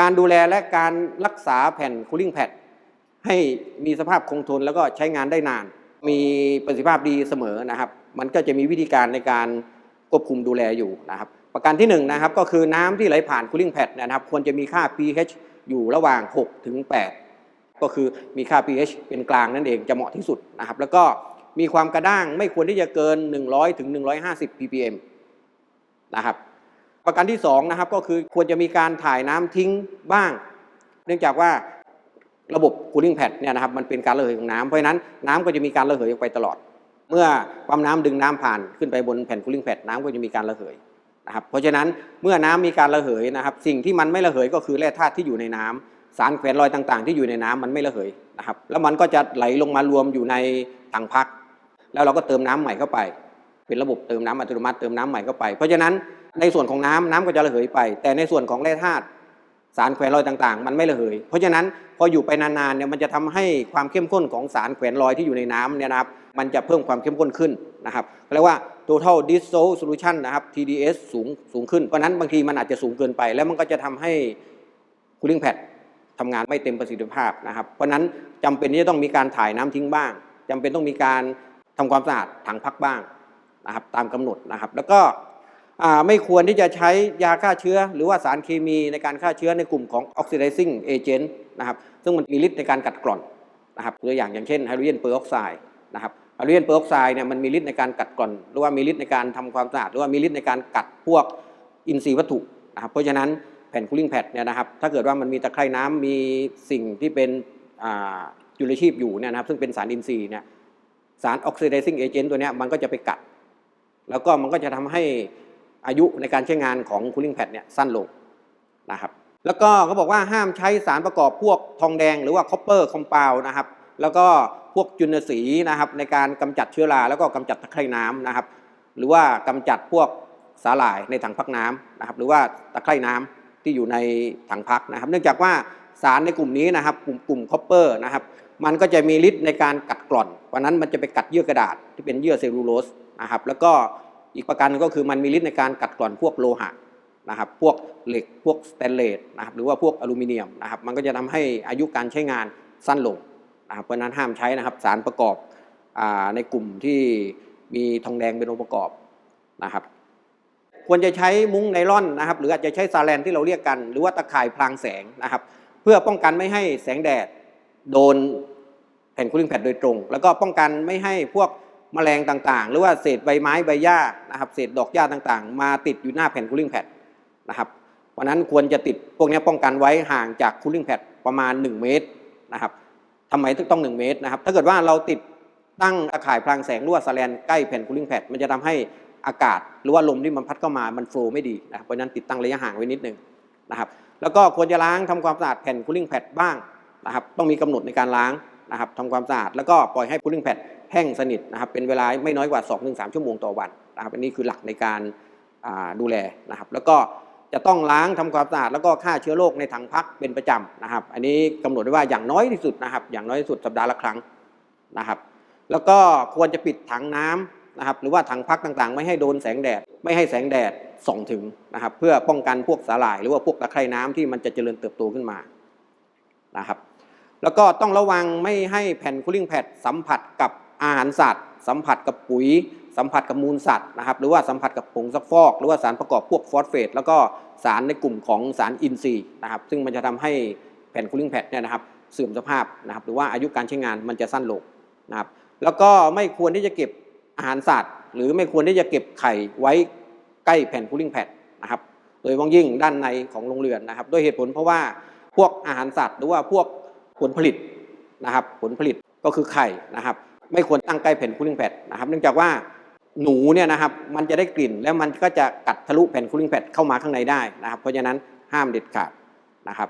การดูแลและการรักษาแผ่นคูลิ่งแพดให้มีสภาพคงทนแล้วก็ใช้งานได้นาน มีประสิทธิภาพดีเสมอนะครับ มันก็จะมีวิธีการในการควบคุมดูแลอยู่นะครับ ประการที่1นงนะครับก็คือน้ำที่ไหลผ่านคูลิ่งแพดนะครับ ควรจะมีค่า pH อยู่ระหว่าง 6 ถึง 8 ก็คือมีค่า pH เป็นกลางนั่นเองจะเหมาะที่สุดนะครับ แล้วก็มีความกระด้างไม่ควรที่จะเกิน 100 ถึง 150 ppm นะครับ ประการที่2นะครับก็คือควรจะมีการถ่ายน้ำทิ้งบ้าง เนื่องจากว่าระบบ cooling pad เนี่ยนะครับมันเป็นการระเหยของน้ำเพราะฉะนั้นน้ำก็จะมีการระเหยออกไปตลอด เมื่อปั๊มน้ำดึงน้ำผ่านขึ้นไปบนแผ่น cooling pad น้ำก็จะมีการระเหยนะครับเพราะฉะนั้นเมื่อน้ำมีการระเหยนะครับ สิ่งที่มันไม่ระเหยก็คือแร่ธาตุที่อยู่ในน้ำสารแขวนลอยต่างๆ ที่อยู่ในน้ำมันไม่ระเหยนะครับแล้วมันก็จะไหลลงมารวมอยู่ในถังพัก แล้วเราก็เติมน้ำใหม่เข้าไป เป็นระบบเติมน้ำอัตโนมัติเติมน้ำใหม่เข้าไป เพราะฉะนั้น ในส่วนของน้ำน้ำก็จะระเหยไป แต่ในส่วนของแร่ธาตุสารแขวนลอยต่างๆ มันไม่ระเหย เพราะฉะนั้นพออยู่ไปนานๆเนี่ยมันจะทำให้ความเข้มข้นของสารแขวนลอยที่อยู่ในน้ำเนี่ยนะครับมันจะเพิ่มความเข้มข้นขึ้นนะครับเรียกว่า total dissolve solution นะครับ TDS สูงสูงขึ้น เพราะนั้นบางทีมันอาจจะสูงเกินไป แล้วมันก็จะทำให้ cooling pad ทำงานไม่เต็มประสิทธิภาพนะครับเพราะนั้นจำเป็นที่จะต้องมีการถ่ายน้ำทิ้งบ้างจำเป็นต้องมีการทำความสะอาดถังพักบ้างนะครับตามกำหนดนะครับ แล้วก็ ไม่ควรที่จะใช้ยาฆ่าเชื้อ หรือว่าสารเคมีในการฆ่าเชื้อในกลุ่มของ oxidizing agent นะครับซึ่งมันมีฤทธิ์ในการกัดกร่อนนะครับตัวอย่างอย่างเช่นไฮโดรเจนเปอร์ออกไซด์นะครับไฮโดรเจนเปอร์ออกไซด์เนี่ยมันมีฤทธิ์ในการกัดกร่อน หรือว่ามีฤทธิ์ในการทำความสะอาดหรือว่ามีฤทธิ์ในการกัดพวกอินทรีย์วัตถุนะครับเพราะฉะนั้นแผ่น cooling pad เนี่ยนะครับถ้าเกิดว่ามันมีตะไคร่น้ำมีสิ่งที่เป็นจุลชีพอยู่เนี่ยนะครับซึ่งเป็นสารอินทรีย์เนี่ยสาร oxidizing agent ตัวเนี้ยมันก็จะไปกัด แล้วก็มันก็จะทำให้ อายุในการใช้งานของ cooling pad เนี่ยสั้นลงนะครับแล้วก็เขาบอกว่าห้ามใช้สารประกอบพวกทองแดงหรือว่า copper compound นะครับแล้วก็พวกจุลสีนะครับในการกำจัดเชื้อราแล้วก็กำจัดตะไคร่น้ำนะครับ หรือว่ากำจัดพวกสาหร่ายในถังพักน้ำนะครับหรือว่าตะไคร่น้ำที่อยู่ในถังพักนะครับ เนื่องจากว่าสารในกลุ่มนี้นะครับ กลุ่มกลุ่มคอปเปอร์นะครับมันก็จะมีฤทธิ์ในการกัดกร่อนเพราะนั้นมันจะไปกัดเยื่อกระดาษที่เป็นเยื่อเซลลูโลสนะครับแล้วก็ อีกประการหนึงก็คือมันมีฤทธิ์ในการกัดกร่อนพวกโลหะนะครับ พวกเหล็กพวกสแตนเลสนะครับหรือว่าพวกอลูมิเนียมนะครับ มันก็จะทำให้อายุการใช้งานสั้นลงนะครับเพราะนั้นห้ามใช้นะครับสารประกอบอในกลุ่มที่มีทองแดงเป็นองค์ประกอบนะครับ ควรจะใช้มุ้งไนล่อนนะครับ หรืออาจจะใช้ซาแลนที่เราเรียกกัน หรือว่าตะข่ายพรางแสงนะครับ เพื่อป้องกันไม่ให้แสงแดดโดนแผ่นคูลิ่งแพดโดยตรง แล้วก็ป้องกันไม่ให้พวก แมลงต่างๆ หรือว่าเศษใบไม้ใบหญ้านะครับเศษดอกหญ้าต่างๆ มาติดอยู่หน้าแผ่นคูลิ่งแพดนะครับเพราะนั้นควรจะติดพวกนี้ป้องกันไว้ห่างจากคูลิ่งแพดประมาณ 1 เมตรนะครับทำไมถึงต้อง 1 เมตรนะครับถ้าเกิดว่าเราติดตั้งตะข่ายพรางแสงรือว่าสแลนใกล้แผ่นคูลิ่งแพดมันจะทำให้อากาศ หรือว่าลมที่มันพัดเข้ามามันโฟลไม่ดีนะครับเพราะนั้นติดตั้งระยะห่างไว้นิดนึงนะครับแล้วก็ควรจะล้างทำความสะอาดแผ่นคูลิ่งแพดบ้างนะครับต้องมีกำหนดในการล้าง นะครับทำความสะอาดแล้วก็ปล่อยให้คูลิ่งแพดแห้งสนิทนะครับเป็นเวลาไม่น้อยกว่า 2-3 ชั่วโมงต่อวันนะครับอันนี้คือหลักในการดูแลนะครับ แล้วก็จะต้องล้างทำความสะอาดแล้วก็ฆ่าเชื้อโรคในถังพักเป็นประจำนะครับ อันนี้กำหนดไว้ว่าอย่างน้อยที่สุดนะครับ อย่างน้อยที่สุดสัปดาห์ละครั้งนะครับ แล้วก็ควรจะปิดถังน้ำนะครับ หรือว่าถังพักต่างๆ ไม่ให้โดนแสงแดด ไม่ให้แสงแดดส่องถึงนะครับ เพื่อป้องกันพวกสาหร่าย หรือว่าพวกตะไคร่น้ำที่มันจะเจริญเติบโตขึ้นมานะครับ แล้วก็ต้องระวังไม่ให้แผ่นคูลิ่งแพดสัมผัสกับอาหารสัตว์ สัมผัสกับปุ๋ย สัมผัสกับมูลสัตว์นะครับหรือว่าสัมผัสกับผงซักฟอก หรือว่าสารประกอบพวกฟอสเฟต แล้วก็สารในกลุ่มของสารอินทรีย์นะครับซึ่งมันจะทำให้แผ่นคูลิ่งแพดเนี่ยนะครับเสื่อมสภาพนะครับหรือว่าอายุการใช้งานมันจะสั้นลงนะครับแล้วก็ไม่ควรที่จะเก็บอาหารสัตว์ หรือไม่ควรที่จะเก็บไข่ไว้ใกล้แผ่นคูลิ่งแพดนะครับโดยเฉพาะยิ่งด้านในของโรงเรือนนะครับด้วยเหตุผลเพราะว่าพวกอาหารสัตว์หรือว่าพวก ผลผลิตนะครับ ผลผลิตก็คือไข่นะครับ ไม่ควรตั้งใกล้แผ่นคูลิ่งแพดนะครับ เนื่องจากว่าหนูเนี่ยนะครับมันจะได้กลิ่นแล้วมันก็จะกัดทะลุแผ่นคูลิ่งแพดเข้ามาข้างในได้นะครับ เพราะฉะนั้นห้ามเด็ดขาดนะครับ